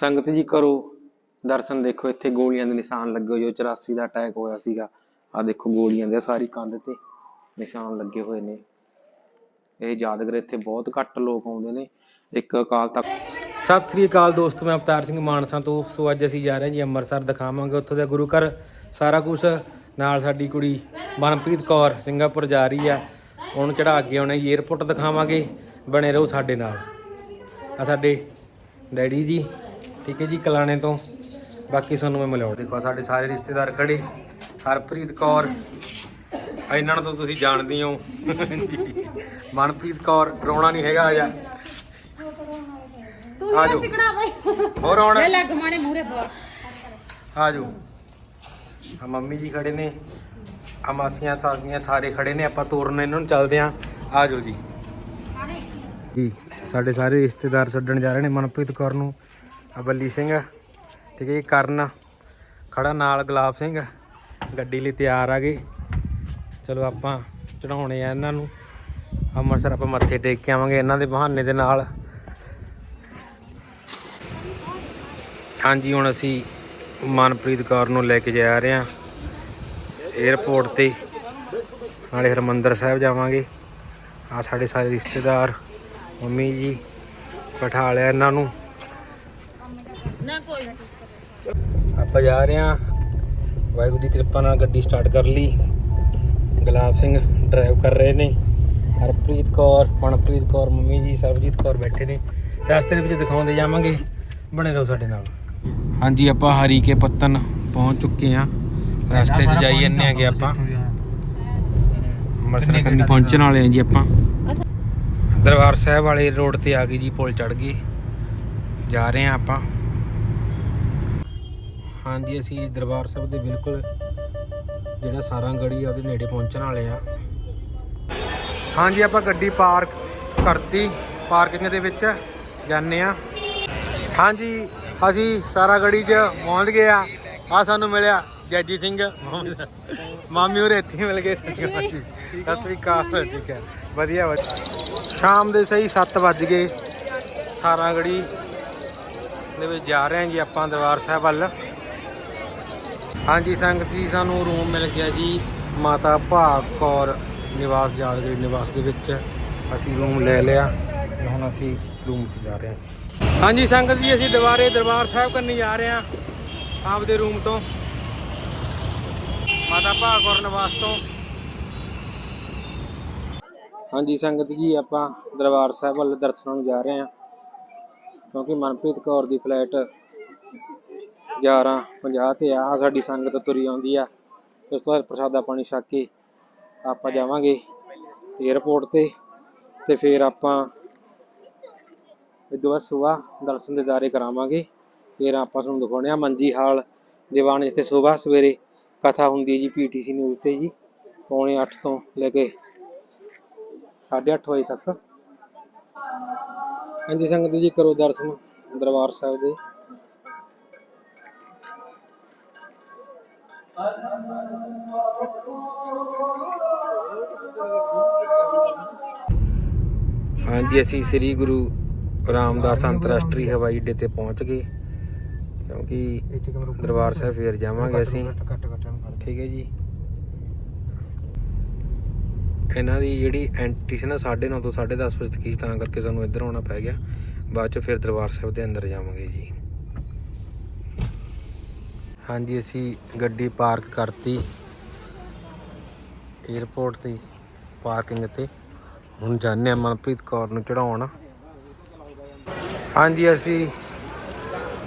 ਸੰਗਤ ਜੀ ਕਰੋ। ਦਰਸ਼ਨ ਦੇਖੋ, ਇੱਥੇ ਗੋਲੀਆਂ ਦੇ ਨਿਸ਼ਾਨ ਲੱਗੇ ਹੋਏ ਜੋ 84 ਦਾ ਅਟੈਕ ਹੋਇਆ ਸੀਗਾ। ਆ ਦੇਖੋ ਗੋਲੀਆਂ ਦੇ ਸਾਰੀ ਕੰਧ ਤੇ ਨਿਸ਼ਾਨ ਲੱਗੇ ਹੋਏ ਨੇ। ਇਹ ਯਾਦਗਾਰ ਇੱਥੇ ਬਹੁਤ ਘੱਟ ਲੋਕ ਆਉਂਦੇ ਨੇ। ਇੱਕ ਅਕਾਲ ਤਖਤ ਸਤਿ ਸ੍ਰੀ ਅਕਾਲ ਦੋਸਤ, ਮੈਂ ਅਵਤਾਰ ਸਿੰਘ ਮਾਨਸਾ ਤੋਂ। ਸੋ ਅੱਜ ਅਸੀਂ ਜਾ ਰਹੇ ਹਾਂ ਜੀ ਅੰਮ੍ਰਿਤਸਰ, ਦਿਖਾਵਾਂਗੇ ਉੱਥੋਂ ਦਾ ਗੁਰੂ ਘਰ। ਸਾਰਾ ਕੁਝ ਨਾਲ ਸਾਡੀ ਕੁੜੀ ਮਨਪ੍ਰੀਤ ਕੌਰ ਸਿੰਗਾਪੁਰ ਜਾ ਰਹੀ ਆ। ਉਹਨੂੰ ਚੜਾ ਕੇ ਆਉਣਾ ਜੀ 에어ਪੋਰਟ ਦਿਖਾਵਾਂਗੇ। ਬਣੇ ਰਹੋ ਸਾਡੇ ਨਾਲ। ਆ ਸਾਡੇ ਡੈਡੀ ਜੀ। ਠੀਕ ਹੈ ਜੀ ਕਲਾਣੇ ਤੋਂ। ਬਾਕੀ ਤੁਹਾਨੂੰ ਮੈਂ ਮਿਲਾਉਂ ਦੇਖੋ ਸਾਡੇ ਸਾਰੇ ਰਿਸ਼ਤੇਦਾਰ ਖੜੇ। ਹਰਪ੍ਰੀਤ ਕੌਰ। ਇਹਨਾਂ ਨੂੰ ਤਾਂ ਤੁਸੀਂ ਜਾਣਦੇ ਹੋ। ਮਨਪ੍ਰੀਤ ਕੌਰ ਰੋਣਾ ਨਹੀਂ ਹੈਗਾ ਆ ਜਾ ਤੂੰ ਆ ਹੀ ਜਾਓ। ਹੋਰ ਆਉਣ ਲੈ ਲੱਗ ਮਾਣੇ ਮੂਰੇ ਪਾ ਆ ਜਾਓ ਆ ਮੰਮੀ ਜੀ ਖੜੇ ਨੇ। ਆ ਮਾਸੀਆਂ ਸਾਡੀਆਂ ਸਾਰੇ ਖੜੇ ਨੇ। ਆਪਾਂ ਤੋਰਨ ਇਹਨਾਂ ਨੂੰ ਚੱਲਦੇ ਆਂ ਆ ਜਾਓ ਜੀ ਜੀ ਸਾਡੇ ਸਾਰੇ ਰਿਸ਼ਤੇਦਾਰ ਛੱਡਣ ਜਾ ਰਹੇ ਨੇ ਮਨਪ੍ਰੀਤ ਕੌਰ ਨੂੰ। ਆ ਬੱਲੀ ਸਿੰਘ ਠੀਕ ਹੈ ਜੀ, ਕਰਨ ਖੜਾ ਨਾਲ ਗੁਲਾਬ ਸਿੰਘ ਗੱਡੀ ਲਈ ਤਿਆਰ ਆ ਗਏ। ਚਲੋ ਆਪਾਂ ਚੜਾਉਣੇ ਆ ਇਹਨਾਂ ਨੂੰ। ਅੰਮ੍ਰਿਤਸਰ ਆਪਾਂ ਮੱਥੇ ਟੇਕ ਕੇ ਆਵਾਂਗੇ ਇਹਨਾਂ ਦੇ ਬਹਾਨੇ ਦੇ ਨਾਲ। ਹਾਂਜੀ, ਹੁਣ ਅਸੀਂ ਮਨਪ੍ਰੀਤ ਕੌਰ ਨੂੰ ਲੈ ਕੇ ਜਾ ਰਹੇ ਹਾਂ। 에어ਪੋਰਟ ਤੇ। ਨਾਲੇ ਹਰਮੰਦਰ ਸਾਹਿਬ ਜਾਵਾਂਗੇ। ਆ ਸਾਡੇ ਸਾਰੇ ਰਿਸ਼ਤੇਦਾਰ, ਮੰਮੀ ਜੀ, ਬਿਠਾ ਲਿਆ ਇਹਨਾਂ ਨੂੰ। ਨਾ ਕੋਈ। ਆਪਾਂ ਜਾ ਰਹੇ ਹਾਂ। ਵਾਹਿਗੁਰੂ ਦੀ ਕਿਰਪਾ ਨਾਲ ਗੱਡੀ ਸਟਾਰਟ ਕਰ ਲਈ। ਗੁਲਾਬ ਸਿੰਘ ਡਰਾਈਵ ਕਰ ਰਹੇ ਨੇ। ਹਰਪ੍ਰੀਤ ਕੌਰ, ਮਨਪ੍ਰੀਤ ਕੌਰ, ਮੰਮੀ ਜੀ, ਸਰਬਜੀਤ ਕੌਰ ਬੈਠੇ ਨੇ। ਰਸਤੇ ਦੇ ਵਿੱਚ ਦਿਖਾਉਂਦੇ ਜਾਵਾਂਗੇ। ਬਣੇ ਰਹੋ ਸਾਡੇ ਨਾਲ। ਹਾਂਜੀ, ਆਪਾਂ ਹਰੀਕੇ ਪੱਤਨ ਪਹੁੰਚ ਚੁੱਕੇ ਹਾਂ। ਰਸਤੇ 'ਚ ਜਾਈ ਜੰਨੇ ਆਗੇ ਆਪਾਂ। ਅੰਮ੍ਰਿਤਸਰ ਕੰਨੀ ਪਹੁੰਚਣ ਵਾਲੇ ਹਾਂ ਜੀ ਆਪਾਂ। ਦਰਬਾਰ ਸਾਹਿਬ ਵਾਲੇ ਰੋਡ ਤੇ ਆ ਗਏ ਜੀ, ਪੁਲ ਚੜ ਗਏ। ਜਾ ਰਹੇ ਹਾਂ ਆਪਾਂ। ਹਾਂਜੀ ਅਸੀਂ ਦਰਬਾਰ ਸਾਹਿਬ ਦੇ ਬਿਲਕੁਲ ਜਿਹੜਾ ਸਾਰਾਂਗੜੀ ਆ ਉਹਦੇ ਨੇੜੇ ਪਹੁੰਚਣ ਵਾਲੇ ਆ। ਹਾਂਜੀ ਆਪਾਂ ਗੱਡੀ ਪਾਰਕ ਕਰਤੀ ਪਾਰਕਿੰਗ ਦੇ ਵਿੱਚ ਜਾਂਦੇ ਆ ਹਾਂਜੀ ਅਸੀਂ ਸਾਰਾਗੜੀ 'ਚ ਪਹੁੰਚ ਗਏ ਆ ਆ ਸਾਨੂੰ ਮਿਲਿਆ ਜੈਜੀ ਸਿੰਘ ਮਾਮੀ ਹੋਰੇ ਇੱਥੇ ਮਿਲ ਗਏ। ਸਤਿ ਸ੍ਰੀ ਅਕਾਲ। ਠੀਕ ਹੈ। ਵਧੀਆ ਵਧੀਆ। ਸ਼ਾਮ ਦੇ ਸਹੀ 7 ਵੱਜ ਗਏ। ਸਾਰਾਗੜੀ ਦੇ ਵਿੱਚ ਜਾ ਰਹੇ ਹਾਂ ਜੀ ਆਪਾਂ ਦਰਬਾਰ ਸਾਹਿਬ ਵੱਲ। ਹਾਂਜੀ, ਸੰਗਤ ਜੀ, ਸਾਨੂੰ ਰੂਮ ਮਿਲ ਗਿਆ ਜੀ, ਮਾਤਾ ਭਾਗ ਕੌਰ ਨਿਵਾਸ, ਯਾਦਗਰੀ ਨਿਵਾਸ ਦੇ ਵਿੱਚ। ਅਸੀਂ ਰੂਮ ਲੈ ਲਿਆ ਤੇ ਹੁਣ ਅਸੀਂ ਰੂਮ 'ਚ ਜਾ ਰਹੇ ਹਾਂ। ਹਾਂਜੀ, ਸੰਗਤ ਜੀ, ਅਸੀਂ ਦੁਬਾਰੇ ਦਰਬਾਰ ਸਾਹਿਬ ਕੰਨੀ ਜਾ ਰਹੇ ਹਾਂ, ਆਪਦੇ ਰੂਮ ਤੋਂ। ਮਾਤਾ ਭਾਗ ਕੌਰ ਨਿਵਾਸ ਤੋਂ। ਹਾਂਜੀ, ਸੰਗਤ ਜੀ, ਆਪਾਂ ਦਰਬਾਰ ਸਾਹਿਬ ਵੱਲ ਦਰਸ਼ਨਾਂ ਨੂੰ ਜਾ ਰਹੇ ਹਾਂ, ਕਿਉਂਕਿ ਮਨਪ੍ਰੀਤ ਕੌਰ ਦੀ ਫਲੈਟ 11:50 ਤੇ ਆ, ਆਹ ਸਾਡੀ ਸੰਗਤ ਤੁਰੀ ਆਉਂਦੀ ਆ। ਉਸ ਤੋਂ ਬਾਅਦ ਪ੍ਰਸ਼ਾਦਾ ਪਾਣੀ ਛਕ ਕੇ ਆਪਾਂ ਜਾਵਾਂਗੇ 에어ਪੋਰਟ ਤੇ ਤੇ ਫਿਰ ਆਪਾਂ ਇਦੋਂ ਬਾਅਦ ਸਵੇਰ ਦਰਸ਼ਨ ਦਿਦਾਰੇ ਕਰਾਵਾਂਗੇ। ਫਿਰ ਆਪਾਂ ਤੁਹਾਨੂੰ ਦਿਖਾਉਣੇ ਆ ਮੰਜੀ ਹਾਲ, ਦੀਵਾਨ ਜਿੱਥੇ ਸਵੇਰ ਸਵੇਰੇ ਕਥਾ ਹੁੰਦੀ ਹੈ ਜੀ, ਪੀਟੀਸੀ ਨਿਊਜ਼ ਤੇ ਜੀ, ਪੌਣੇ 8 ਤੋਂ ਲੈ ਕੇ 8:30 ਵਜੇ ਤੱਕ। ਹਾਂਜੀ ਸੰਗਤ ਜੀ, ਕਰੋ ਦਰਸ਼ਨ ਦਰਬਾਰ ਸਾਹਿਬ ਦੇ। ਹਾਂਜੀ, ਅਸੀਂ ਸ੍ਰੀ ਗੁਰੂ ਰਾਮਦਾਸ ਅੰਤਰਰਾਸ਼ਟਰੀ ਹਵਾਈ ਅੱਡੇ ਤੇ ਪਹੁੰਚ ਗਏ। ਕਿਉਂਕਿ ਦਰਬਾਰ ਸਾਹਿਬ ਫੇਰ ਜਾਵਾਂਗੇ ਅਸੀਂ। ਠੀਕ ਹੈ ਜੀ। ਇਹਨਾਂ ਦੀ ਜਿਹੜੀ ਐਂਟਰੀ ਸੀ ਨਾ 9:30 ਤੋਂ 10:30 ਵਜੇ ਤੱਕ, ਤਾਂ ਕਰਕੇ ਸਾਨੂੰ ਇੱਧਰ ਆਉਣਾ ਪੈ ਗਿਆ। ਬਾਅਦ ਚ ਫਿਰ ਦਰਬਾਰ ਸਾਹਿਬ ਦੇ ਅੰਦਰ ਜਾਵਾਂਗੇ ਜੀ। ਹਾਂਜੀ, ਅਸੀਂ ਗੱਡੀ ਪਾਰਕ ਕਰਤੀ। 에어ਪੋਰਟ ਤੇ ਪਾਰਕਿੰਗ ਤੇ। ਹੁਣ ਜਾਣੇ ਆ ਮਨਪ੍ਰੀਤ ਕੌਰ ਨੂੰ ਚੜਾਉਣ ਹਾਂਜੀ, ਅਸੀਂ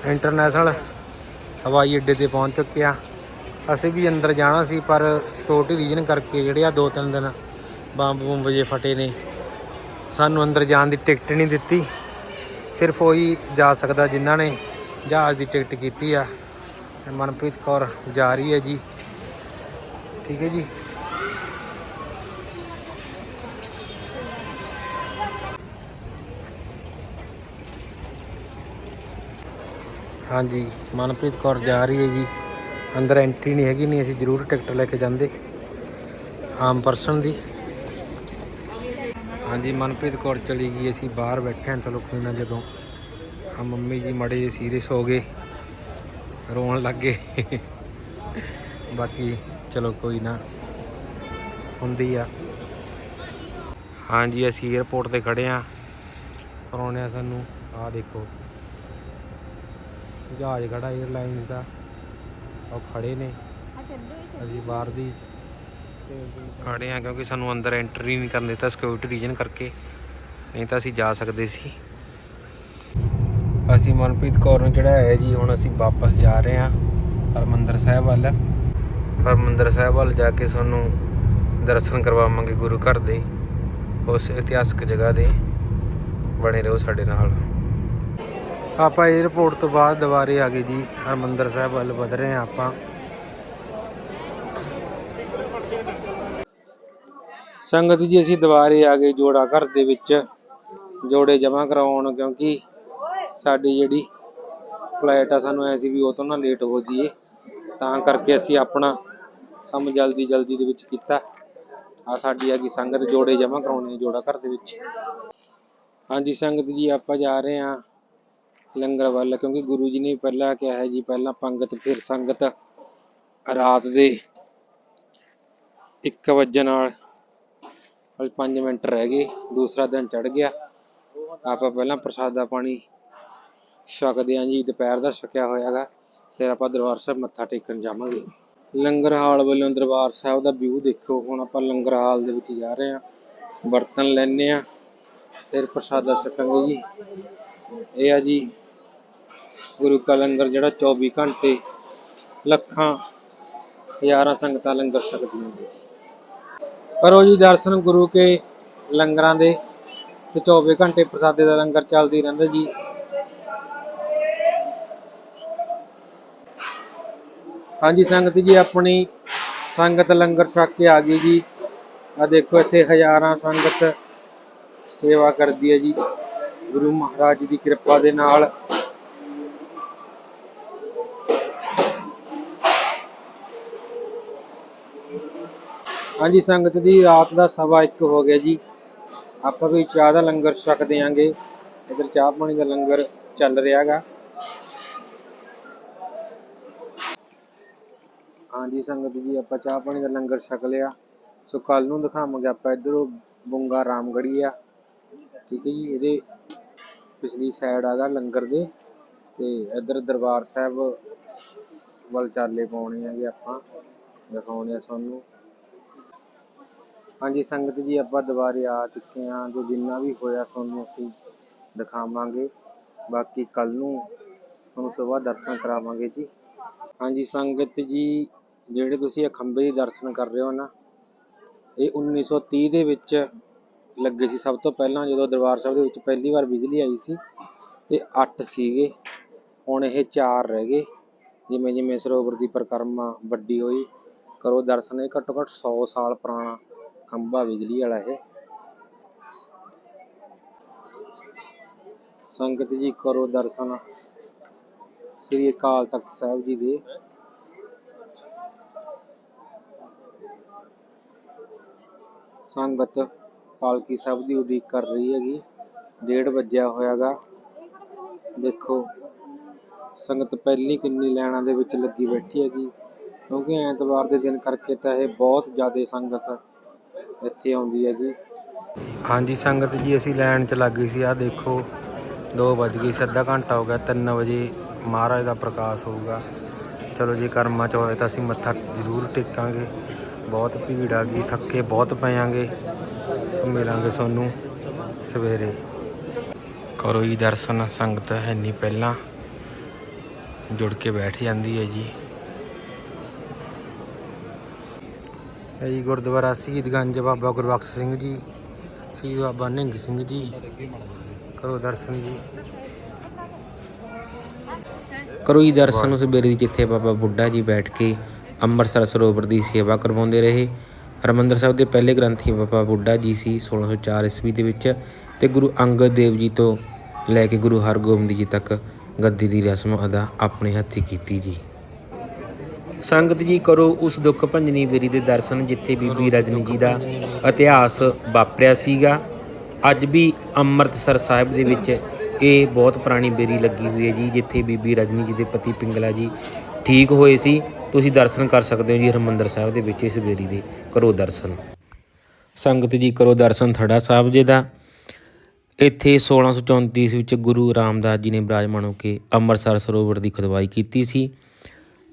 ਇੰਟਰਨੈਸ਼ਨਲ ਹਵਾਈ ਅੱਡੇ ਤੇ ਪਹੁੰਚ ਚੁੱਕੇ ਆ ਅਸੀਂ ਵੀ ਅੰਦਰ ਜਾਣਾ ਸੀ, ਪਰ ਸਿਕਿਉਰਿਟੀ ਰੀਜਨ ਕਰਕੇ ਜਿਹੜੇ ਆ ਦੋ ਤਿੰਨ ਦਿਨ ਬੰਬ ਬੰਬ ਜੇ ਫਟੇ ਨੇ। ਸਾਨੂੰ ਅੰਦਰ ਜਾਣ ਦੀ ਟਿਕਟ ਨਹੀਂ ਦਿੱਤੀ। ਸਿਰਫ ਉਹੀ ਜਾ ਸਕਦਾ ਜਿਨ੍ਹਾਂ ਨੇ ਜਹਾਜ਼ ਦੀ ਟਿਕਟ ਕੀਤੀ ਆ। ਤੇ ਮਨਪ੍ਰੀਤ ਕੌਰ ਜਾ ਰਹੀ ਹੈ ਜੀ। ਠੀਕ ਹੈ ਜੀ। ਹਾਂਜੀ, ਮਨਪ੍ਰੀਤ ਕੌਰ ਜਾ ਰਹੀ ਹੈ ਜੀ। ਅੰਦਰ ਐਂਟਰੀ ਨਹੀਂ ਹੈਗੀ, ਨਹੀਂ ਅਸੀਂ ਜ਼ਰੂਰ ਟਿਕਟ ਲੈ ਕੇ ਜਾਂਦੇ। ਆਮ ਪਰਸਨ ਦੀ। ਹਾਂਜੀ, ਮਨਪ੍ਰੀਤ ਕੌਰ ਚਲੀ ਗਈ, ਅਸੀਂ ਬਾਹਰ ਬੈਠੇ ਹਾਂ। ਚਲੋ ਕੋਈ ਨਾ, ਜਦੋਂ। ਆ ਮੰਮੀ ਜੀ ਮੜੇ ਜਿਹੇ ਸੀਰੀਅਸ ਹੋ ਗਏ। ਰੋਣ ਲੱਗ ਗਏ। ਬਾਕੀ ਚਲੋ ਕੋਈ ਨਾ, ਹੁੰਦੀ ਆ। ਹਾਂਜੀ, ਅਸੀਂ 에어ਪੋਰਟ ਤੇ ਖੜੇ ਆ। ਪਰੌਣੇ ਸਾਨੂੰ ਆ ਦੇਖੋ। ਜਹਾਜ਼ ਖੜਾ 에ਅਰਲਾਈਨਸ ਦਾ। ਉਹ ਖੜੇ ਨੇ। ਅਸੀਂ ਬਾਹਰ ਦੀ ਖੜੇ ਆ ਕਿਉਂਕਿ ਸਾਨੂੰ ਅੰਦਰ ਐਂਟਰੀ ਨਹੀਂ ਕਰਨ ਦਿੱਤਾ ਸਿਕਿਉਰਿਟੀ ਰੀਜਨ ਕਰਕੇ। ਨਹੀਂ ਤਾਂ ਅਸੀਂ ਜਾ ਸਕਦੇ ਸੀ। ਅਸੀਂ ਮਨਪ੍ਰੀਤ ਕੌਰ ਨੂੰ ਚੜਾਇਆ ਜੀ, ਹੁਣ ਅਸੀਂ ਵਾਪਸ ਜਾ ਰਹੇ ਹਾਂ ਹਰਮੰਦਰ ਸਾਹਿਬ ਵੱਲ। ਹਰਮੰਦਰ ਸਾਹਿਬ ਵੱਲ ਜਾ ਕੇ ਤੁਹਾਨੂੰ ਦਰਸ਼ਨ ਕਰਵਾਵਾਂਗੇ ਗੁਰੂ ਘਰ ਦੇ, ਉਸ ਇਤਿਹਾਸਕ ਜਗ੍ਹਾ ਦੇ। ਬਣੇ ਰਹੋ ਸਾਡੇ ਨਾਲ। ਆਪਾਂ 에ਅਰਪੋਰਟ ਤੋਂ ਬਾਅਦ ਦੁਬਾਰੇ ਆ ਗਏ ਜੀ, ਹਰਮੰਦਰ ਸਾਹਿਬ ਵੱਲ ਵਧ ਰਹੇ ਹਾਂ ਆਪਾਂ। ਸੰਗਤ ਜੀ, ਅਸੀਂ ਦੁਬਾਰੇ ਆ ਗਏ ਜੋੜਾ ਘਰ ਦੇ ਵਿੱਚ। ਜੋੜੇ ਜਮ੍ਹਾਂ ਕਰਾਉਣ ਕਿਉਂਕਿ ਸਾਡੀ ਜਿਹੜੀ ਫਲਾਈਟ ਆ, ਸਾਨੂੰ ਐ ਸੀ ਵੀ ਉਹ ਤੋਂ ਨਾ ਲੇਟ ਹੋ ਜਾਈਏ। ਤਾਂ ਕਰਕੇ ਅਸੀਂ ਆਪਣਾ ਕੰਮ ਜਲਦੀ ਜਲਦੀ ਦੇ ਵਿੱਚ ਕੀਤਾ। ਆ ਸਾਡੀ ਆ ਗਈ ਸੰਗਤ ਜੋੜੇ ਜਮ੍ਹਾਂ ਕਰਾਉਣੇ ਜੋੜਾ ਘਰ ਦੇ ਵਿੱਚ। ਹਾਂਜੀ, ਸੰਗਤ ਜੀ, ਆਪਾਂ ਜਾ ਰਹੇ ਹਾਂ ਲੰਗਰ ਵੱਲ, ਕਿਉਂਕਿ ਗੁਰੂ ਜੀ ਨੇ ਪਹਿਲਾਂ ਕਿਹਾ ਹੈ ਜੀ, ਪਹਿਲਾਂ ਪੰਗਤ, ਫਿਰ ਸੰਗਤ ਰਾਤ ਦੇ 1 ਵਜੇ ਨਾਲ ਹਲ 5 ਮਿੰਟ ਰਹਿ ਗਏ, ਦੂਸਰਾ ਦਿਨ ਚੜ ਗਿਆ। ਆਪਾਂ ਪਹਿਲਾਂ ਪ੍ਰਸਾਦਾ ਪਾਣੀ ਛਕਦੇ ਆਂ ਜੀ, ਦੁਪਹਿਰ ਦਾ ਛਕਿਆ ਹੋਇਆਗਾ, ਫਿਰ ਆਪਾਂ ਦਰਬਾਰ ਸਾਹਿਬ ਮੱਥਾ ਟੇਕਣ ਜਾਵਾਂਗੇ। ਲੰਗਰ ਹਾਲ ਵੱਲੋਂ ਦਰਬਾਰ ਸਾਹਿਬ ਦਾ ਵਿਊ ਦੇਖੋ ਹੁਣ ਆਪਾਂ ਲੰਗਰ ਹਾਲ ਦੇ ਵਿੱਚ ਜਾ ਰਹੇ ਆਂ ਬਰਤਨ ਲੈਣੇ ਆ, ਫਿਰ ਪ੍ਰਸਾਦਾ ਛਕਾਂਗੇ ਜੀ। ਇਹ ਆ ਜੀ ਗੁਰੂ ਕਾ ਲੰਗਰ ਜਿਹੜਾ 24 ਘੰਟੇ ਲੱਖਾਂ ਹਜ਼ਾਰਾਂ ਸੰਗਤਾਂ ਲੰਗਰ ਛਕਦੀਆਂ ਨੇ। ਕਰੋ ਜੀ ਦਰਸ਼ਨ ਗੁਰੂ ਕੇ ਲੰਗਰਾਂ ਦੇ, ਤੇ 24 ਘੰਟੇ ਪ੍ਰਸਾਦੇ ਦਾ ਲੰਗਰ ਚੱਲਦੀ ਰਹਿੰਦਾ ਜੀ। ਹਾਂਜੀ, ਸੰਗਤ ਜੀ, ਆਪਣੀ ਸੰਗਤ ਲੰਗਰ ਛਕ ਕੇ ਆ ਗਈ ਜੀ। ਆ ਦੇਖੋ, ਇੱਥੇ ਹਜ਼ਾਰਾਂ ਸੰਗਤ ਸੇਵਾ ਕਰਦੀ ਹੈ ਜੀ। ਗੁਰੂ ਮਹਾਰਾਜ ਜੀ ਦੀ ਕਿਰਪਾ ਦੇ ਨਾਲ। ਹਾਂਜੀ, ਸੰਗਤ ਦੀ ਰਾਤ ਦਾ ਸਵਾ ਇੱਕ ਹੋ ਗਿਆ ਜੀ। ਆਪਾਂ ਵੀ ਚਾਹ ਦਾ ਲੰਗਰ ਛਕ ਦਿਆਂਗੇ। ਇਧਰ ਚਾਹ ਪਾਣੀ ਦਾ ਲੰਗਰ ਚੱਲ ਰਿਹਾਗਾ ਹਾਂਜੀ ਸੰਗਤ ਜੀ, ਆਪਾਂ ਚਾਹ ਪਾਣੀ ਦਾ ਲੰਗਰ ਛਕ ਲਿਆ। ਸੋ ਕੱਲ ਨੂੰ ਦਿਖਾਵਾਂਗੇ ਆਪਾਂ ਇਧਰੋਂ ਬੁੰਗਾ ਰਾਮਗੜੀ ਆ। ਠੀਕ ਹੈ ਜੀ, ਇਹਦੇ ਪਿਛਲੀ ਸਾਈਡ ਆਗਾ ਲੰਗਰ ਦੇ। ਤੇ ਇਧਰ ਦਰਬਾਰ ਸਾਹਿਬ ਵੱਲ ਚਾਲੇ ਪਾਉਣੇ ਆਗੇ ਆਪਾਂ, ਦਿਖਾਉਣੇ ਆ ਤੁਹਾਨੂੰ। ਹਾਂਜੀ, ਸੰਗਤ ਜੀ, ਆਪਾਂ ਦੁਬਾਰੇ ਆ ਚੁੱਕੇ ਹਾਂ। ਜੋ ਜਿੰਨਾ ਵੀ ਹੋਇਆ ਤੁਹਾਨੂੰ ਅਸੀਂ ਦਿਖਾਵਾਂਗੇ। ਬਾਕੀ ਕੱਲ ਨੂੰ ਤੁਹਾਨੂੰ ਸਵੇਰ ਦਰਸ਼ਨ ਕਰਾਵਾਂਗੇ ਜੀ। ਹਾਂਜੀ, ਸੰਗਤ ਜੀ ਜਿਹੜੇ ਤੁਸੀਂ ਇਹ ਖੰਭੇ ਦੇ ਦਰਸ਼ਨ ਕਰ ਰਹੇ ਹੋ ਨਾ, ਇਹ 1930 ਦੇ ਵਿੱਚ ਲੱਗੇ ਸੀ। ਸਭ ਤੋਂ ਪਹਿਲਾਂ ਜਦੋਂ ਦਰਬਾਰ ਸਾਹਿਬ ਦੇ ਵਿੱਚ ਪਹਿਲੀ ਵਾਰ ਬਿਜਲੀ ਆਈ ਸੀ ਇਹ 8 ਸੀਗੇ। ਹੁਣ ਇਹ 4 ਰਹਿ ਗਏ। ਜਿਵੇਂ ਜਿਵੇਂ ਸਰੋਵਰ ਦੀ ਪਰਿਕਰਮਾ ਵੱਡੀ ਹੋਈ ਕਰੋ ਦਰਸ਼ਨ ਇਹ ਘੱਟੋ ਘੱਟ 100 ਸਾਲ ਪੁਰਾਣਾ ਖੰਭਾ ਬਿਜਲੀ ਵਾਲਾ ਇਹ। ਸੰਗਤ ਜੀ ਕਰੋ ਦਰਸ਼ਨ ਸ੍ਰੀ ਅਕਾਲ ਤਖਤ ਸਾਹਿਬ ਜੀ ਦੇ ਸੰਗਤ ਪਾਲਕੀ ਸਾਹਿਬ ਦੀ ਉਡੀਕ ਕਰ ਰਹੀ ਹੈਗੀ। ਡੇਢ ਵੱਜਿਆ ਹੋਇਆਗਾ। ਦੇਖੋ, ਸੰਗਤ ਪਹਿਲੀ ਕਿੰਨੀ ਲਾਈਨਾਂ ਦੇ ਵਿੱਚ ਲੱਗੀ ਬੈਠੀ ਹੈਗੀ। ਕਿਉਂਕਿ ਐਤਵਾਰ ਦੇ ਦਿਨ ਕਰਕੇ ਤਾਂ ਇਹ ਬਹੁਤ ਜ਼ਿਆਦਾ ਸੰਗਤ ਇੱਥੇ ਆਉਂਦੀ ਹੈ ਜੀ ਹਾਂਜੀ ਸੰਗਤ ਜੀ, ਅਸੀਂ ਲੈਣ 'ਚ ਲੱਗ ਗਈ ਸੀ। ਆ ਦੇਖੋ 2 ਵੱਜ ਗਏ ਸੀ। ਅੱਧਾ ਘੰਟਾ ਹੋ ਗਿਆ 3 ਵਜੇ ਮਹਾਰਾਜ ਦਾ ਪ੍ਰਕਾਸ਼ ਹੋਊਗਾ। ਚਲੋ ਜੇ ਕਰਮਾਂ 'ਚ ਹੋਏ ਤਾਂ ਅਸੀਂ ਮੱਥਾ ਜ਼ਰੂਰ ਟੇਕਾਂਗੇ। ਬਹੁਤ ਭੀੜ ਆ ਗਈ ਥੱਕੇ ਬਹੁਤ ਪਏਾਂਗੇ ਸੋ ਮਿਲਾਂਗੇ ਤੁਹਾਨੂੰ ਸਵੇਰੇ। ਕਰੋ ਜੀ ਦਰਸ਼ਨ ਸੰਗਤ ਹੈ ਨਹੀਂ ਪਹਿਲਾਂ। ਜੁੜ ਕੇ ਬੈਠ ਜਾਂਦੀ ਹੈ ਜੀ। ਇਹ ਜੀ ਗੁਰਦੁਆਰਾ ਸ਼ਹੀਦਗੰਜ ਬਾਬਾ ਗੁਰਬਖਸ਼ ਸਿੰਘ ਜੀ ਸ਼ਹੀਦ ਬਾਬਾ ਨਿਹੰਗ ਸਿੰਘ ਜੀ। ਕਰੋ ਦਰਸ਼ਨ ਜੀ। ਕਰੋ ਜੀ ਦਰਸ਼ਨ ਉਸ ਬੇਰੀ ਜਿੱਥੇ ਬਾਬਾ ਬੁੱਢਾ ਜੀ ਬੈਠ ਕੇ ਅੰਮ੍ਰਿਤਸਰ ਸਰੋਵਰ ਦੀ ਸੇਵਾ ਕਰਵਾਉਂਦੇ ਰਹੇ। ਹਰਮੰਦਰ ਸਾਹਿਬ ਦੇ ਪਹਿਲੇ ਗ੍ਰੰਥੀ ਬਾਬਾ ਬੁੱਢਾ ਜੀ ਸੀ 1604 ਈਸਵੀ ਦੇ ਵਿੱਚ ਤੇ ਗੁਰੂ ਅੰਗਦ ਦੇਵ ਜੀ ਤੋਂ ਲੈ ਕੇ ਗੁਰੂ ਹਰਗੋਬਿੰਦ ਜੀ ਤੱਕ ਗੱਦੀ ਦੀ ਰਸਮ ਅਦਾ ਆਪਣੇ ਹੱਥੀਂ ਕੀਤੀ ਜੀ। ਸੰਗਤ ਜੀ ਕਰੋ ਉਸ ਦੁੱਖ ਭੰਜਨੀ ਬੇਰੀ ਦੇ ਦਰਸ਼ਨ ਜਿੱਥੇ ਬੀਬੀ ਰਜਨੀ ਜੀ ਦਾ ਇਤਿਹਾਸ ਵਾਪਰਿਆ ਸੀਗਾ। ਅੱਜ ਵੀ ਅੰਮ੍ਰਿਤਸਰ ਸਾਹਿਬ ਦੇ ਵਿੱਚ ਇਹ ਬਹੁਤ ਪੁਰਾਣੀ ਬੇਰੀ ਲੱਗੀ ਹੋਈ ਹੈ ਜੀ, ਜਿੱਥੇ ਬੀਬੀ ਰਜਨੀ ਜੀ ਦੇ ਪਤੀ ਪਿੰਗਲਾ ਜੀ ਠੀਕ ਹੋਏ ਸੀ। ਤੁਸੀਂ ਦਰਸ਼ਨ ਕਰ ਸਕਦੇ ਹੋ ਜੀ ਹਰਿਮੰਦਰ ਸਾਹਿਬ ਦੇ ਵਿੱਚ, ਇਸ ਬੇਰੀ ਦੇ ਕਰੋ ਦਰਸ਼ਨ। ਸੰਗਤ ਜੀ ਕਰੋ ਦਰਸ਼ਨ ਥੜਾ ਸਾਹਿਬ ਜੀ ਦਾ। ਇੱਥੇ 1634 ਵਿੱਚ ਗੁਰੂ ਰਾਮਦਾਸ ਜੀ ਨੇ ਬਿਰਾਜਮਾਨ ਹੋ ਕੇ ਅੰਮ੍ਰਿਤਸਰ ਸਰੋਵਰ ਦੀ ਖੁਦਵਾਈ ਕੀਤੀ ਸੀ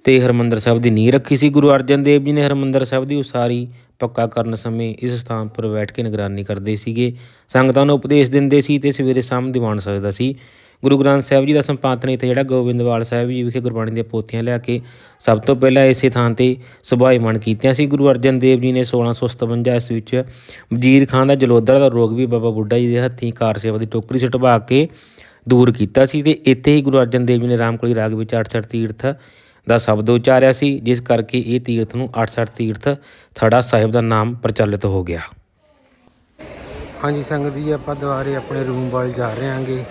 ਤੇ ਹਰਮੰਦਰ ਸਾਹਿਬ ਦੀ ਨੀਂਹ ਰੱਖੀ ਸੀ। ਗੁਰੂ ਅਰਜਨ ਦੇਵ ਜੀ ਨੇ ਹਰਮੰਦਰ ਸਾਹਿਬ ਦੀ ਉਸਾਰੀ ਪੱਕਾ ਕਰਨ ਸਮੇਂ ਇਸ ਸਥਾਨ ਪਰ ਬੈਠ ਕੇ ਨਿਗਰਾਨੀ ਕਰਦੇ ਸੀਗੇ। ਸੰਗਤਾਂ ਨੂੰ ਉਪਦੇਸ਼ ਦਿੰਦੇ ਸੀ ਤੇ ਸਵੇਰੇ ਸ਼ਾਮ ਦੀਵਾਨ ਸਕਦਾ ਸੀ। ਗੁਰੂ ਗ੍ਰੰਥ ਸਾਹਿਬ ਜੀ ਦਾ ਸੰਪਾਦਨ ਇੱਥੇ ਜਿਹੜਾ ਗੋਬਿੰਦਵਾਲ ਸਾਹਿਬ ਜੀ ਵਿਖੇ ਗੁਰਬਾਣੀ ਦੀਆਂ ਪੋਥੀਆਂ ਲਿਆ ਕੇ ਸਭ ਤੋਂ ਪਹਿਲਾਂ ਇਸੇ ਥਾਂ ਤੇ ਸੁਭਾਈਮਾਨ ਕੀਤੀਆਂ ਸੀ। ਗੁਰੂ ਅਰਜਨ ਦੇਵ ਜੀ ਨੇ 1657 ਇਸ ਵਿੱਚ ਵਜ਼ੀਰ ਖਾਨ ਦਾ ਜਲੋਦਰ ਦਾ ਰੋਗ ਵੀ ਬਾਬਾ ਬੁੱਢਾ ਜੀ ਦੇ ਹੱਥੀਂ ਕਾਰ ਸੇਵਾ ਦੀ ਟੋਕਰੀ ਛਟਵਾ ਕੇ ਦੂਰ ਕੀਤਾ ਸੀ ਤੇ ਇੱਥੇ ਹੀ ਗੁਰੂ ਅਰਜਨ ਦੇਵ ਜੀ ਨੇ ਰਾਮਕਲੀ ਰਾਗ ਵਿੱਚ 68 ਤੀਰਥ ਦਾ ਸ਼ਬਦ ਉਚਾਰਿਆ ਸੀ, ਜਿਸ ਕਰਕੇ ਇਹ ਤੀਰਥ ਨੂੰ 68 ਤੀਰਥ ਥੜਾ ਸਾਹਿਬ ਦਾ ਨਾਮ ਪ੍ਰਚਲਿਤ ਹੋ ਗਿਆ। ਹਾਂਜੀ, ਸੰਗਤ ਜੀ, ਆਪਾਂ ਦੁਬਾਰੇ ਆਪਣੇ ਰੂਮ ਵੱਲ ਜਾ ਰਹੇ ਹਾਂਗੇ।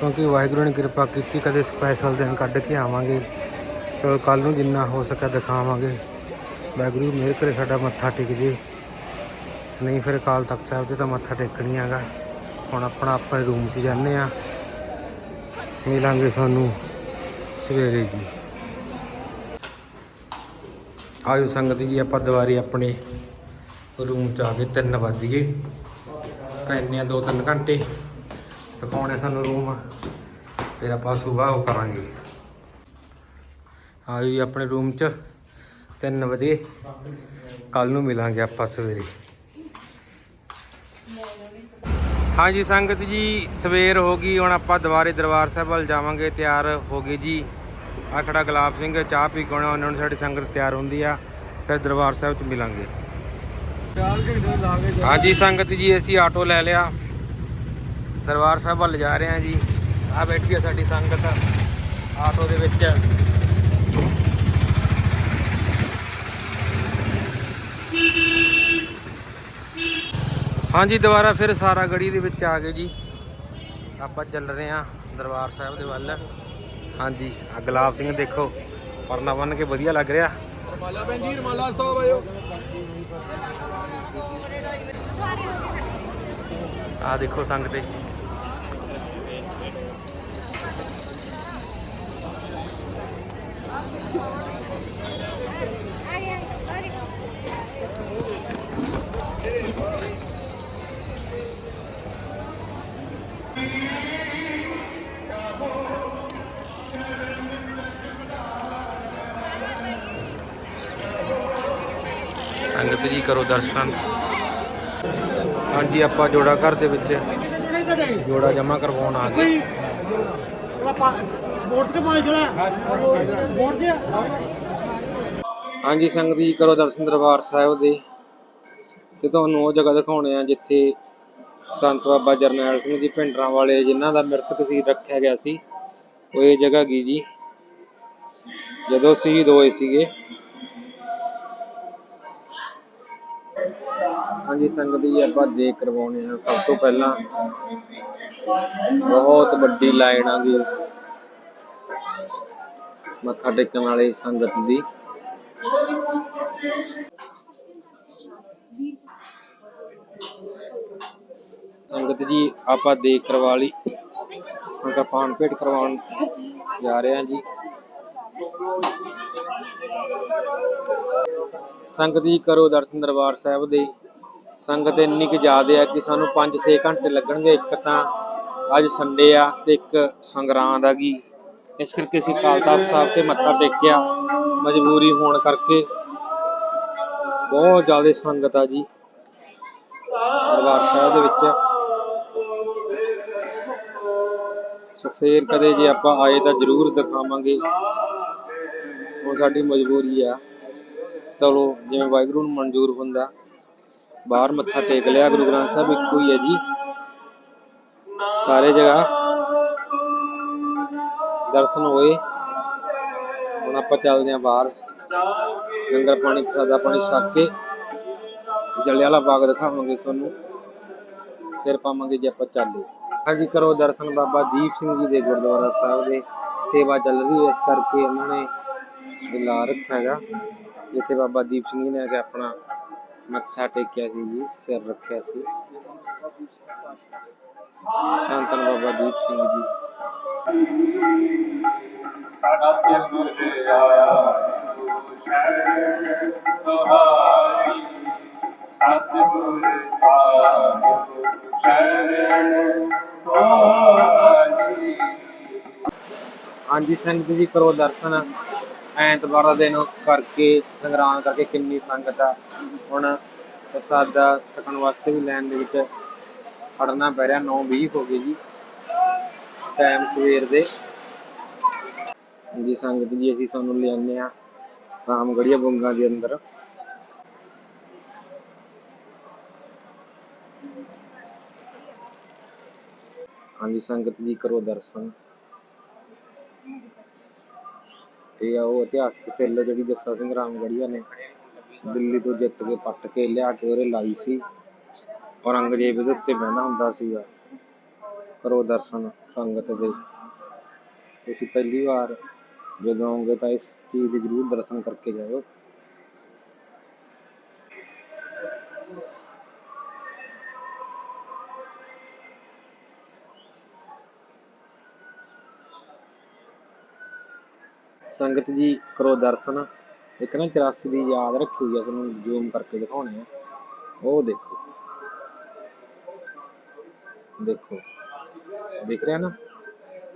ਕਿਉਂਕਿ ਵਾਹਿਗੁਰੂ ਨੇ ਕਿਰਪਾ ਕੀਤੀ, ਕਦੇ ਸਪੈਸ਼ਲ ਦਿਨ ਕੱਢ ਕੇ ਆਵਾਂਗੇ। ਚਲੋ ਕੱਲ ਨੂੰ ਜਿੰਨਾ ਹੋ ਸਕੇ ਦਿਖਾਵਾਂਗੇ। ਵਾਹਿਗੁਰੂ ਮਿਹਰ ਕਰੇ ਸਾਡਾ ਮੱਥਾ ਟੇਕ ਜੇ। ਨਹੀਂ ਫਿਰ ਅਕਾਲ ਤਖਤ ਸਾਹਿਬ ਤੇ ਤਾਂ ਮੱਥਾ ਟੇਕਣੀ ਹੈਗਾ। ਹੁਣ ਆਪਣਾ ਆਪਣੇ ਰੂਮ 'ਚ ਜਾਂਦੇ ਆ ਮਿਲਾਂਗੇ ਤੁਹਾਨੂੰ ਸਵੇਰੇ ਜੀ। ਆਇਓ ਸੰਗਤ ਜੀ, ਆਪਾਂ ਦੁਬਾਰੇ ਆਪਣੇ ਰੂਮ 'ਚ ਆ ਗਏ 3 ਵੱਜ ਗਏ। ਪੈਨੇ ਆ 2-3 ਘੰਟੇ। ਦਿਖਾਉਣੇ ਸਾਨੂੰ ਰੂਮ ਫਿਰ ਆਪਾਂ ਸਵੇਰ ਉਹ ਕਰਾਂਗੇ। ਆਇਓ ਜੀ ਆਪਣੇ ਰੂਮ 'ਚ 3 ਵਜੇ। ਕੱਲ ਨੂੰ ਮਿਲਾਂਗੇ ਆਪਾਂ ਸਵੇਰੇ। ਹਾਂਜੀ, ਸੰਗਤ ਜੀ, ਸਵੇਰ ਹੋ ਗਈ। ਹੁਣ ਆਪਾਂ ਦੁਬਾਰੇ ਦਰਬਾਰ ਸਾਹਿਬ ਵੱਲ ਜਾਵਾਂਗੇ। ਤਿਆਰ ਹੋ ਗਏ ਜੀ। ਆ ਖੜਾ ਗੁਲਾਬ ਸਿੰਘ, ਚਾਹ ਪੀ ਕੇ ਆਉਣਾ। ਉਹਨਾਂ ਨੂੰ ਸਾਡੀ ਸੰਗਤ ਤਿਆਰ ਹੁੰਦੀ ਆ। ਫਿਰ ਦਰਬਾਰ ਸਾਹਿਬ 'ਚ ਮਿਲਾਂਗੇ। ਹਾਂਜੀ, ਸੰਗਤ ਜੀ, ਅਸੀਂ ਆਟੋ ਲੈ ਲਿਆ। ਦਰਬਾਰ ਸਾਹਿਬ ਵੱਲ ਜਾ ਰਹੇ ਹਾਂ ਜੀ। ਆ ਬੈਠੀ ਆ ਸਾਡੀ ਸੰਗਤ ਆਟੋ ਦੇ ਵਿੱਚ। ਹਾਂਜੀ ਦੁਬਾਰਾ ਫਿਰ ਸਾਰਾ ਗੜੀ ਦੇ ਵਿੱਚ ਆ ਗਏ ਜੀ। ਆਪਾਂ ਚੱਲ ਰਹੇ ਹਾਂ ਦਰਬਾਰ ਸਾਹਿਬ ਦੇ ਵੱਲ। ਹਾਂਜੀ ਆ ਗੁਲਾਬ ਸਿੰਘ ਦੇਖੋ ਪਰਨਾ ਬੰਨ ਕੇ ਵਧੀਆ ਲੱਗ ਰਿਹਾ। ਰਮਾਲਾ ਭੈਣ ਜੀ ਰਮਾਲਾ ਸਾਹਿਬ ਆਇਓ ਆ ਦੇਖੋ ਸੰਗ ਤੇ। ਸੰਗਤ ਜੀ ਕਰੋ ਦਰਸ਼ਨ। ਹਾਂਜੀ ਆਪਾਂ ਜੋੜਾ ਘਰ ਦੇ ਵਿੱਚ ਜੋੜਾ ਜਮਾ ਕਰਵਾਉਣ ਆ ਗਏ। ਸਪੋਰਟ ਤੇ ਹਾਂਜੀ, ਸੰਗਤ ਜੀ, ਕਰੋ ਦਰਸ਼ਨ ਦਰਬਾਰ ਸਾਹਿਬ ਦੇ। ਤੇ ਤੁਹਾਨੂੰ ਉਹ ਜਗ੍ਹਾ ਦਿਖਾਉਣੇ ਆ ਜਿੱਥੇ ਸੰਤ ਬਾਬਾ ਜਰਨੈਲ ਸਿੰਘ ਜੀ ਭਿੰਡਰਾਂ ਵਾਲੇ ਜਿਨ੍ਹਾਂ ਦਾ ਮ੍ਰਿਤਕ ਸੀ, ਰੱਖਿਆ ਗਿਆ ਸੀ। ਉਹ ਇਹ ਜਗ੍ਹਾ ਗਈ ਜੀ? ਜਦੋਂ ਸ਼ਹੀਦ ਹੋਏ ਸੀਗੇ। ਹਾਂਜੀ, ਸੰਗਤ ਜੀ, ਆਪਾਂ ਦੇਖ ਕਰਵਾਉਣੇ ਆ। ਸਭ ਤੋਂ ਪਹਿਲਾਂ ਬਹੁਤ ਵੱਡੀ ਲਾਈਨ ਆ ਮੱਥਾ ਟੇਕਣ ਵਾਲੇ ਸੰਗਤ ਦੀ। ਸੰਗਤ ਜੀ, ਆਪਾਂ ਦੇਖ ਕਰਵਾ ਲਈ। ਹੁਣ ਤਾਂ ਭੇਟ ਕਰਵਾਉਣ ਜਾ ਰਹੇ ਹਾਂ ਜੀ। ਸੰਗਤ ਜੀ, ਕਰੋ ਦਰਸ਼ਨ ਦਰਬਾਰ ਸਾਹਿਬ ਦੇ। ਸੰਗਤ ਇੰਨੀ ਕੁ ਜ਼ਿਆਦੇ ਆ ਕਿ ਸਾਨੂੰ 5-6 ਘੰਟੇ ਲੱਗਣਗੇ। ਇੱਕ ਤਾਂ ਅੱਜ ਸੰਡੇ ਆ ਤੇ ਇੱਕ ਸੰਗਰਾਂਦ ਆ ਗਈ ਇਸ ਕਰਕੇ ਅਸੀਂ ਅਕਾਲ ਤਖਤ ਸਾਹਿਬ ਤੇ ਮੱਥਾ ਟੇਕਿਆ। ਮਜਬੂਰੀ ਹੋਣ ਕਰਕੇ ਬਹੁਤ ਜ਼ਿਆਦਾ ਸੰਗਤ ਆ ਜੀ। ਦਰਬਾਰ ਸਾਹਿਬ ਦੇ ਵਿੱਚ। ਸੋ ਫੇਰ ਕਦੇ ਜੇ ਆਪਾਂ ਆਏ ਤਾਂ ਜ਼ਰੂਰ ਦਿਖਾਵਾਂਗੇ। ਹੁਣ ਸਾਡੀ ਮਜਬੂਰੀ ਆ। ਚਲੋ, ਜਿਵੇਂ ਵਾਹਿਗੁਰੂ ਨੂੰ ਮਨਜ਼ੂਰ ਹੁੰਦਾ, ਬਾਹਰ ਮੱਥਾ ਟੇਕ ਲਿਆ। ਗੁਰੂ ਗ੍ਰੰਥ ਸਾਹਿਬ ਇੱਕੋ ਹੀ ਹੈ ਜੀ। ਸਾਰੇ ਜਗ੍ਹਾ ਦਰਸ਼ਨ ਹੋਏ। ਹੁਣ ਆਪਾਂ ਚੱਲਦੇ ਹਾਂ ਬਾਹਰ। ਲੰਗਰ ਪਾਣੀ, ਪ੍ਰਸਾਦਾ ਪਾਣੀ ਛਕ ਕੇ ਜਲਿਆਲਾ ਬਾਗ ਦਿਖਾਵਾਂਗੇ ਤੁਹਾਨੂੰ। ਫਿਰ ਪਾਵਾਂਗੇ ਜੇ ਆਪਾਂ ਚੱਲੇ। ਹਾਂਜੀ, ਕਰੋ ਦਰਸ਼ਨ ਬਾਬਾ ਦੀਪ ਸਿੰਘ ਜੀ ਦੇ ਗੁਰਦੁਆਰਾ ਸਾਹਿਬ ਦੇ। ਸੇਵਾ ਚੱਲ ਰਹੀ ਹੈ ਇਸ ਕਰਕੇ ਉਹਨਾਂ ਨੇ ਇਹ ਲਾ ਰੱਖਿਆ ਹੈਗਾ। ਜਿੱਥੇ ਬਾਬਾ ਦੀਪ ਸਿੰਘ ਜੀ ਨੇ ਆ ਕੇ ਆਪਣਾ ਮੱਥਾ ਟੇਕਿਆ ਸੀ ਜੀ, ਸਿਰ ਰੱਖਿਆ ਸੀ। ਧੰਨ ਧੰਨ ਬਾਬਾ ਦੀਪ ਸਿੰਘ ਜੀ। ਸਤਿਗੁਰ ਆਇਆ ਸ਼ਰਨ ਤੁਹਾਰੀ ਸਤਿਗੁਰ ਆਇਆ ਸ਼ਰਨ ਤੁਹਾਰੀ ਹਾਂਜੀ, ਸੰਗਤ ਜੀ, ਕਰੋ ਦਰਸ਼ਨ। ਐਤਵਾਰ ਦਾ ਦਿਨ ਕਰਕੇ ਸੰਗਰਾਮ ਕਰਕੇ ਕਿੰਨੀ ਸੰਗਤ ਆ। ਹੁਣ ਪ੍ਰਸਾਦਾ ਸਕਣ ਵਾਸਤੇ ਵੀ ਲੈਣ ਦੇ ਵਿੱਚ ਖੜਨਾ ਪੈ ਰਿਹਾ 9:20 ਹੋ ਗਏ ਜੀ। ਟਾਈਮ ਸਵੇਰ ਦੇ। ਜੀ ਸੰਗਤ ਜੀ, ਅਸੀਂ ਤੁਹਾਨੂੰ ਲਿਆਉਂਦੇ ਆ ਰਾਮਗੜੀਆ ਬੁੰਗਾ ਦੇ ਅੰਦਰ। ਹਾਂਜੀ, ਸੰਗਤ ਜੀ, ਕਰੋ ਦਰਸ਼ਨ। ਤੇ ਆ ਉਹ ਇਤਿਹਾਸਕ ਸਿੱਲ ਜਿਹੜੀ ਜੱਸਾ ਸਿੰਘ ਰਾਮਗੜੀਆ ਨੇ ਦਿੱਲੀ ਤੋਂ ਜਿੱਤ ਕੇ ਪੱਟ ਕੇ ਲਿਆ ਕੇ ਉਹਦੇ ਲਾਈ ਸੀ। ਔਰੰਗਜ਼ੇਬ ਦੇ ਉੱਤੇ ਬਹਿਣਾ ਹੁੰਦਾ ਸੀਗਾ। ਕਰੋ ਦਰਸ਼ਨ ਸੰਗਤ ਦੇ। ਤੁਸੀਂ ਪਹਿਲੀ ਵਾਰ ਜਦੋਂ ਆਓਗੇ ਤਾਂ ਇਸ ਚੀਜ਼ ਦੇ ਜ਼ਰੂਰ ਦਰਸ਼ਨ ਕਰਕੇ ਜਾਇਓ। ਸੰਗਤ ਜੀ, ਕਰੋ ਦਰਸ਼ਨ। ਇੱਕ ਨਾ 84 ਦੀ ਯਾਦ ਰੱਖੀ ਹੋਈ ਆ, ਤੁਹਾਨੂੰ ਜ਼ੂਮ ਕਰਕੇ ਦਿਖਾਉਣੇ ਆ। ਉਹ ਦੇਖੋ। ਦੇਖੋ। ਦਿਖ ਰਿਹਾ ਨਾ,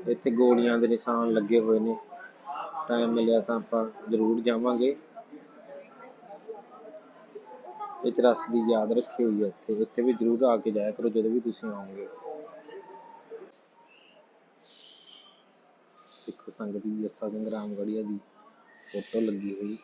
ਇੱਥੇ ਗੋਲੀਆਂ ਦੇ ਨਿਸ਼ਾਨ ਲੱਗੇ ਹੋਏ ਨੇ। ਟਾਈਮ ਮਿਲਿਆ ਤਾਂ ਆਪਾਂ ਜ਼ਰੂਰ ਜਾਵਾਂਗੇ। ਇਹ 84 ਦੀ ਯਾਦ ਰੱਖੀ ਹੋਈ ਹੈ ਇੱਥੇ ਇੱਥੇ ਵੀ ਜ਼ਰੂਰ ਆ ਕੇ ਜਾਇਆ ਕਰੋ ਜਦੋਂ ਵੀ ਤੁਸੀਂ ਆਓਗੇ। ਸਿੱਖ ਸੰਗਤ ਦੀ ਜੱਸਾ ਸਿੰਘ ਰਾਮਗੜੀਆ ਦੀ ਫੋਟੋ ਲੱਗੀ ਹੋਈ।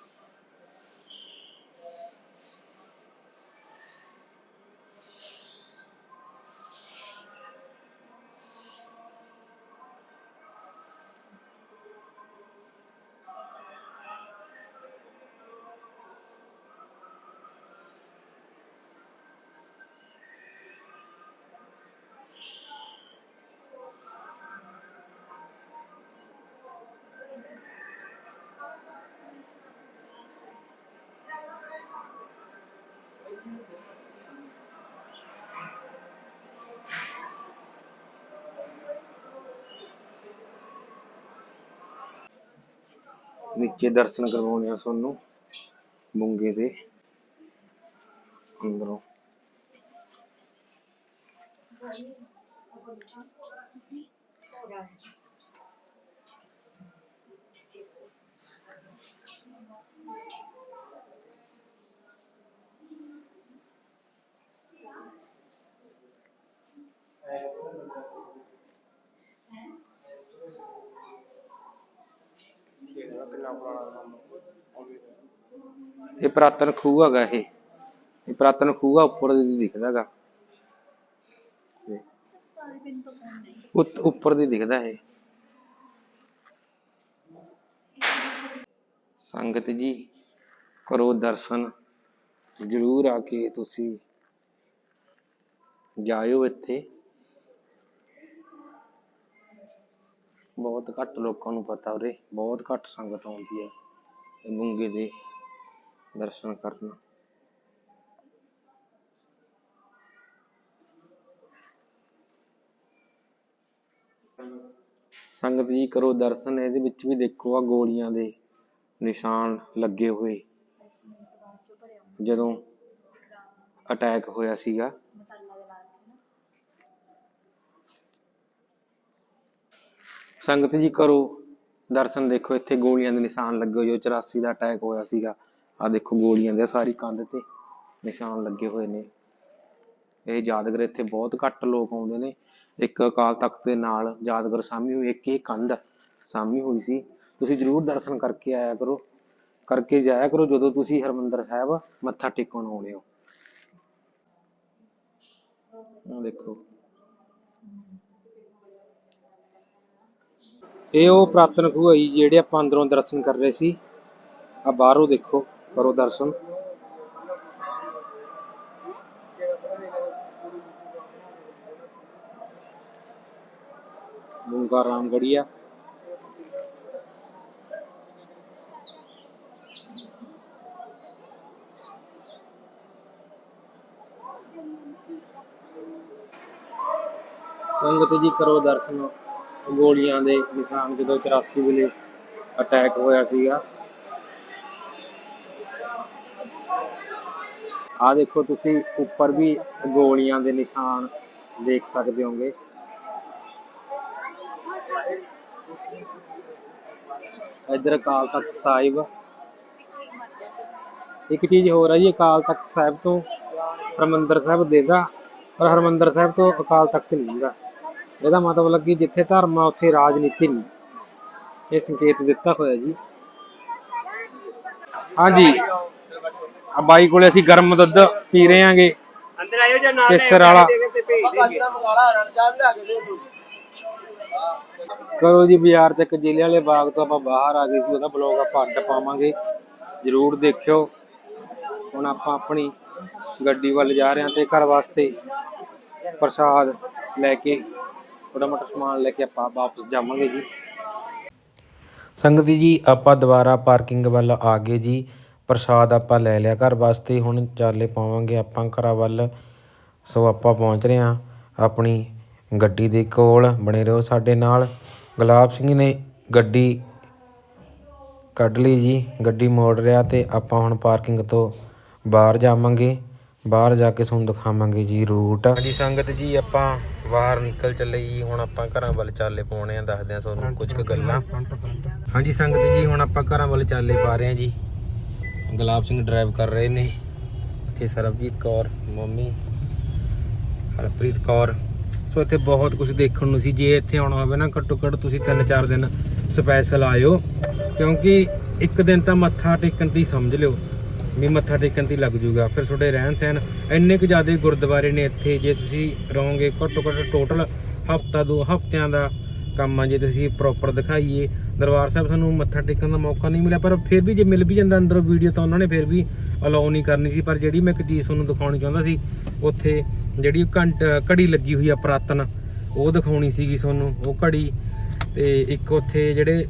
ਨੀਚੇ ਦਰਸ਼ਨ ਕਰਵਾਉਣੇ ਆ ਤੁਹਾਨੂੰ ਬੁੰਗੇ ਦੇ ਅੰਦਰੋਂ। ਇਹ ਪ੍ਰਾਤਨ ਖੂਹ ਹੈਗਾ ਇਹ। ਇਹ ਪ੍ਰਾਤਨ ਖੂਹ ਆ, ਉੱਪਰ ਦੀ ਦਿਖਦਾ ਹੈਗਾ। ਉੱਪਰ ਦੀ ਦਿਖਦਾ ਇਹ। ਸੰਗਤ ਜੀ, ਕਰੋ ਦਰਸ਼ਨ। ਜਰੂਰ ਆ ਕੇ ਤੁਸੀਂ ਜਾਇਓ ਇੱਥੇ। ਬਹੁਤ ਘੱਟ ਲੋਕਾਂ ਨੂੰ ਪਤਾ ਉਰੇ, ਬਹੁਤ ਘੱਟ ਸੰਗਤ ਆਉਂਦੀ ਹੈ ਇਹ ਗੁੰਗੇ ਦੇ ਦਰਸ਼ਨ ਕਰਨ। ਸੰਗਤ ਜੀ ਕਰੋ ਦਰਸ਼ਨ, ਇਹਦੇ ਵਿੱਚ ਵੀ ਦੇਖੋ ਆ ਗੋਲੀਆਂ ਦੇ ਨਿਸ਼ਾਨ ਲੱਗੇ ਹੋਏ। ਜਦੋਂ ਅਟੈਕ ਹੋਇਆ ਸੀਗਾ ਸੰਗਤ ਜੀ ਕਰੋ। ਦਰਸ਼ਨ ਦੇਖੋ, ਇੱਥੇ ਗੋਲੀਆਂ ਦੇ ਨਿਸ਼ਾਨ ਲੱਗੇ ਹੋਏ ਜੋ 84 ਦਾ ਅਟੈਕ ਹੋਇਆ ਸੀਗਾ। ਆ ਦੇਖੋ ਗੋਲੀਆਂ ਦੇ ਸਾਰੀ ਕੰਧ ਤੇ ਨਿਸ਼ਾਨ ਲੱਗੇ ਹੋਏ ਨੇ। ਇਹ ਯਾਦਗਾਰ ਇੱਥੇ ਬਹੁਤ ਘੱਟ ਲੋਕ ਆਉਂਦੇ ਨੇ। ਇੱਕ ਅਕਾਲ ਤਖਤ ਦੇ ਨਾਲ ਯਾਦਗਾਰ ਸਾਮੀ ਹੋਈ, ਇੱਕ ਇਹ ਕੰਧ ਸਾਮੀ ਹੋਈ ਸੀ। ਤੁਸੀਂ ਜਰੂਰ ਦਰਸ਼ਨ ਕਰਕੇ ਆਇਆ ਕਰੋ। ਕਰਕੇ ਜਾਇਆ ਕਰੋ ਜਦੋਂ ਤੁਸੀਂ ਹਰਮੰਦਰ ਸਾਹਿਬ ਮੱਥਾ ਟੇਕਣ ਆਉਣੇ ਹੋ। ਆਹ ਦੇਖੋ। ਇਹ ਉਹ ਪ੍ਰਾਤਨ ਖੂਹ ਹੈ ਜੀ, ਜਿਹੜੇ ਆਪਾਂ ਅੰਦਰੋਂ ਦਰਸ਼ਨ ਕਰ ਰਹੇ ਸੀ। ਆ ਬਾਹਰੋਂ ਦੇਖੋ ਕਰੋ ਦਰਸ਼ਨ। ਗੁੰਗਾ ਰਾਮਗੜੀਆ। ਸੰਗਤ ਜੀ ਕਰੋ ਦਰਸ਼ਨ। ਗੋਲੀਆਂ ਦੇ ਨਿਸ਼ਾਨ ਜਦੋਂ 84 ਵੇਲੇ ਅਟੈਕ ਹੋਇਆ ਸੀਗਾ। ਆ ਦੇਖੋ ਤੁਸੀਂ ਉੱਪਰ ਵੀ ਗੋਲੀਆਂ ਦੇ ਨਿਸ਼ਾਨ ਦੇਖ ਸਕਦੇ ਹੋਗੇ ਇੱਧਰ ਅਕਾਲ ਤਖਤ ਸਾਹਿਬ। ਇੱਕ ਚੀਜ਼ ਹੋਰ ਹੈ ਜੀ, ਅਕਾਲ ਤਖਤ ਸਾਹਿਬ ਤੋਂ ਹਰਮੰਦਰ ਸਾਹਿਬ ਦੇਗਾ ਪਰ ਹਰਮੰਦਰ ਸਾਹਿਬ ਤੋਂ ਅਕਾਲ ਤਖਤ ਨਹੀਂ ਹੈਗਾ ਇਹਦਾ ਮਤਲਬ ਕਿ ਜਿੱਥੇ ਧਰਮ ਆ ਉੱਥੇ ਰਾਜਨੀਤੀ ਨਹੀਂ। ਇਹ ਸੰਕੇਤ ਦਿੱਤਾ ਹੋਇਆ ਜੀ। ਹਾਂਜੀ। ਆ ਬਾਈ ਕੋਲੇ ਅਸੀਂ ਗਰਮ ਦੁੱਧ ਪੀ ਰਹੇ ਆਂਗੇ ਅੰਦਰ ਆਇਓ ਜਾਂ ਨਾਲ ਕੇਸਰ ਵਾਲਾ। ਕਰੋ ਜੀ ਬਾਜ਼ਾਰ ਤੇ ਇੱਕ ਜ਼ਿਲ੍ਹੇ ਵਾਲੇ ਬਾਗ ਤੋਂ ਆਪਾਂ ਬਾਹਰ ਆ ਗਏ ਸੀ ਉਹਦਾ ਬਲੌਗ ਆਪਾਂ ਅੱਡ ਪਾਵਾਂਗੇ। ਜਰੂਰ ਦੇਖਿਓ। ਹੁਣ ਆਪਾਂ ਆਪਣੀ ਗੱਡੀ ਵੱਲ ਜਾ ਰਹੇ ਹਾਂ ਤੇ ਘਰ ਵਾਸਤੇ ਪ੍ਰਸਾਦ ਲੈ ਕੇ ਥੋੜਾ ਮੋਟਾ ਸਮਾਨ ਲੈ ਕੇ ਆਪਾਂ ਵਾਪਸ ਜਾਵਾਂਗੇ ਜੀ। ਸੰਗਤੀ ਜੀ, ਆਪਾਂ ਦੁਬਾਰਾ ਪਾਰਕਿੰਗ ਵੱਲ ਆ ਗਏ ਜੀ। ਪ੍ਰਸਾਦ ਆਪਾਂ ਲੈ ਲਿਆ, ਘਰ ਵਾਸਤੇ ਹੁਣ ਚਾਲੇ ਪਾਵਾਂਗੇ ਆਪਾਂ ਘਰਾਂ ਵੱਲ। ਸੋ ਆਪਾਂ ਪਹੁੰਚ ਰਹੇ ਹਾਂ ਆਪਣੀ ਗੱਡੀ ਦੇ ਕੋਲ, ਬਣੇ ਰਹੋ ਸਾਡੇ ਨਾਲ। ਗੁਲਾਬ ਸਿੰਘ ਨੇ ਗੱਡੀ ਕੱਢ ਲਈ ਜੀ, ਗੱਡੀ ਮੋੜ ਰਿਹਾ ਤੇ ਆਪਾਂ ਹੁਣ ਪਾਰਕਿੰਗ ਤੋਂ ਬਾਹਰ ਜਾਵਾਂਗੇ। ਬਾਹਰ ਜਾ ਕੇ ਤੁਹਾਨੂੰ ਦਿਖਾਵਾਂਗੇ ਜੀ ਰੂਟ ਹਾਂਜੀ ਸੰਗਤ ਜੀ ਆਪਾਂ ਬਾਹਰ ਨਿਕਲ ਚੱਲੇ ਜੀ। ਹੁਣ ਆਪਾਂ ਘਰਾਂ ਵੱਲ ਚਾਲੇ ਪਾਉਣੇ ਆ ਦੱਸਦੇ ਆ ਤੁਹਾਨੂੰ ਕੁਝ ਕੁ ਗੱਲਾਂ। ਹਾਂਜੀ ਸੰਗਤ ਜੀ ਹੁਣ ਆਪਾਂ ਘਰਾਂ ਵੱਲ ਚਾਲੇ ਪਾ ਰਹੇ ਆ ਜੀ। ਗੁਲਾਬ ਸਿੰਘ ਡਰਾਈਵ ਕਰ ਰਹੇ ਨੇ। ਇੱਥੇ ਸਰਬਜੀਤ ਕੌਰ ਮੰਮੀ ਹਰਪ੍ਰੀਤ ਕੌਰ। ਸੋ ਇੱਥੇ ਬਹੁਤ ਕੁਝ ਦੇਖਣ ਨੂੰ ਸੀ। ਜੇ ਇੱਥੇ ਆਉਣਾ ਹੋਵੇ ਨਾ ਘੱਟੋ ਘੱਟ ਤੁਸੀਂ 3-4 ਦਿਨ ਸਪੈਸ਼ਲ ਆਇਓ। ਕਿਉਂਕਿ ਇੱਕ ਦਿਨ ਤਾਂ ਮੱਥਾ ਟੇਕਣ ਤੇ ਹੀ ਸਮਝ ਲਿਓ। ਵੀ ਮੱਥਾ ਟੇਕਣ ਤੇ ਲੱਗ ਜੂਗਾ। ਫਿਰ ਤੁਹਾਡੇ ਰਹਿਣ ਸਹਿਣ ਇੰਨੇ ਕੁ ਜ਼ਿਆਦਾ ਗੁਰਦੁਆਰੇ ਨੇ ਇੱਥੇ, ਜੇ ਤੁਸੀਂ ਰਹੋਗੇ ਘੱਟੋ ਘੱਟ ਟੋਟਲ ਹਫਤਾ ਦੋ ਹਫਤਿਆਂ ਦਾ ਕੰਮ ਆ, ਜੇ ਤੁਸੀਂ ਪ੍ਰੋਪਰ ਦਿਖਾਈਏ। ਦਰਬਾਰ ਸਾਹਿਬ ਤੁਹਾਨੂੰ ਮੱਥਾ ਟੇਕਣ ਦਾ ਮੌਕਾ ਨਹੀਂ ਮਿਲਿਆ, ਪਰ ਫਿਰ ਵੀ ਜੇ ਮਿਲ ਵੀ ਜਾਂਦਾ ਅੰਦਰੋਂ ਵੀਡੀਓ ਤਾਂ ਉਹਨਾਂ ਨੇ ਫਿਰ ਵੀ ਅਲਾਉ ਨਹੀਂ ਕਰਨੀ ਸੀ। ਪਰ ਜਿਹੜੀ ਮੈਂ ਇੱਕ ਚੀਜ਼ ਤੁਹਾਨੂੰ ਦਿਖਾਉਣੀ ਚਾਹੁੰਦਾ ਸੀ, ਉੱਥੇ ਜਿਹੜੀ ਘੰਟ, ਘੜੀ ਲੱਗੀ ਹੋਈ ਆ ਪੁਰਾਤਨ, ਉਹ ਦਿਖਾਉਣੀ ਸੀਗੀ ਤੁਹਾਨੂੰ, ਉਹ ਘੜੀ। ਤੇ ਇੱਕ ਉੱਥੇ ਜਿਹੜੇ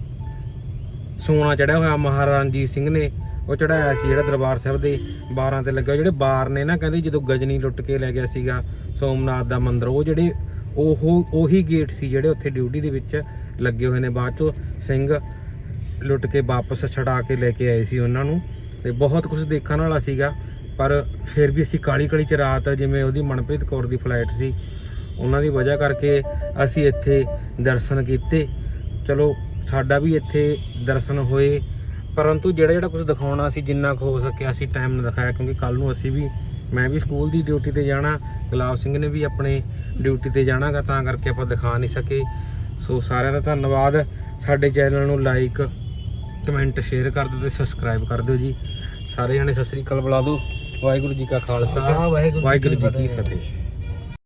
ਸੋਨਾ ਚੜਿਆ ਹੋਇਆ ਮਹਾਰਾਜਾ ਰਣਜੀਤ ਸਿੰਘ ਨੇ ਉਹ ਚੜਾਇਆ ਸੀ ਜਿਹੜਾ ਦਰਬਾਰ ਸਾਹਿਬ ਦੇ ਬਾਰਾਂ ਤੇ ਲੱਗਾ। ਜਿਹੜੇ ਬਾਰ ਨੇ ਨਾ, ਕਹਿੰਦੇ ਜਦੋਂ ਗਜਨੀ ਲੁੱਟ ਕੇ ਲੈ ਗਿਆ ਸੀਗਾ, ਸੋਮਨਾਥ ਦਾ ਮੰਦਿਰ, ਉਹ ਜਿਹੜੇ ਉਹ ਉਹੀ ਗੇਟ ਸੀ ਜਿਹੜੇ ਉੱਥੇ ਡਿਊਟੀ ਦੇ ਵਿੱਚ ਲੱਗੇ ਹੋਏ ਨੇ। ਬਾਅਦ ਚੋਂ ਸਿੰਘ ਲੁੱਟ ਕੇ ਵਾਪਸ ਛਡਾ ਕੇ ਲੈ ਕੇ ਆਏ ਸੀ ਉਹਨਾਂ ਨੂੰ ਤੇ ਬਹੁਤ ਕੁਝ ਦੇਖਣ ਵਾਲਾ ਸੀਗਾ। ਪਰ ਫਿਰ ਵੀ ਅਸੀਂ ਕਾਲੀ ਕਾਲੀ ਚ ਰਾਤ ਜਿਵੇਂ ਉਹਦੀ ਮਨਪ੍ਰੀਤ ਕੌਰ ਦੀ ਫਲਾਈਟ ਸੀ, ਉਹਨਾਂ ਦੀ ਵਜ੍ਹਾ ਕਰਕੇ ਅਸੀਂ ਇੱਥੇ ਦਰਸ਼ਨ ਕੀਤੇ। ਚਲੋ, ਸਾਡਾ ਵੀ ਇੱਥੇ ਦਰਸ਼ਨ ਹੋਏ। ਪਰੰਤੂ ਜਿਹੜਾ ਜਿਹੜਾ ਕੁਝ ਦਿਖਾਉਣਾ ਸੀ ਜਿੰਨਾ ਕੁ ਹੋ ਸਕਿਆ ਅਸੀਂ ਟਾਈਮ ਨਾਲ ਦਿਖਾਇਆ ਕਿਉਂਕਿ ਕੱਲ ਨੂੰ ਅਸੀਂ ਵੀ ਮੈਂ ਵੀ ਸਕੂਲ ਦੀ ਡਿਊਟੀ ਤੇ ਜਾਣਾ ਗੁਲਾਬ ਸਿੰਘ ਨੇ ਵੀ ਆਪਣੇ ਡਿਊਟੀ ਤੇ ਜਾਣਾਗਾ ਤਾਂ ਕਰਕੇ ਆਪਾਂ ਦਿਖਾ ਨਹੀਂ ਸਕੇ। ਸੋ ਸਾਰਿਆਂ ਦਾ ਧੰਨਵਾਦ। ਸਾਡੇ ਚੈਨਲ ਨੂੰ ਲਾਈਕ ਕਮੈਂਟ ਸ਼ੇਅਰ ਕਰ ਦਿਓ ਤੇ ਸਬਸਕ੍ਰਾਈਬ ਕਰ ਦਿਓ ਜੀ। ਸਾਰੇ ਜਣੇ ਸਤਿ ਸ੍ਰੀ ਅਕਾਲ ਬੁਲਾ ਦਿਓ। ਵਾਹਿਗੁਰੂ ਜੀ ਕਾ ਖਾਲਸਾ। ਵਾਹਿਗੁਰੂ ਜੀ ਕੀ ਫਤਿਹ।